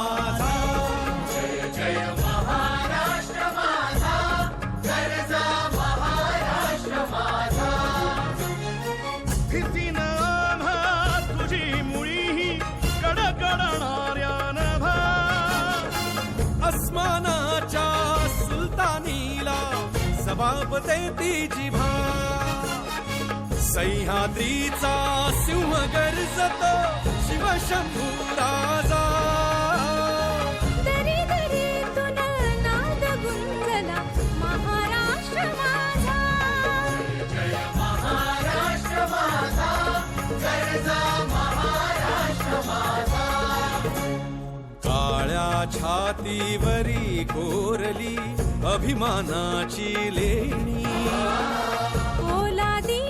माझा जय जय महाराष्ट्र माझा गरजा महाराष्ट्र माझा किती ना जिभा. सह्याद्रीचा सिंह गरजत काळ्या छातीवरी कोरली अभिमानाची लेणी.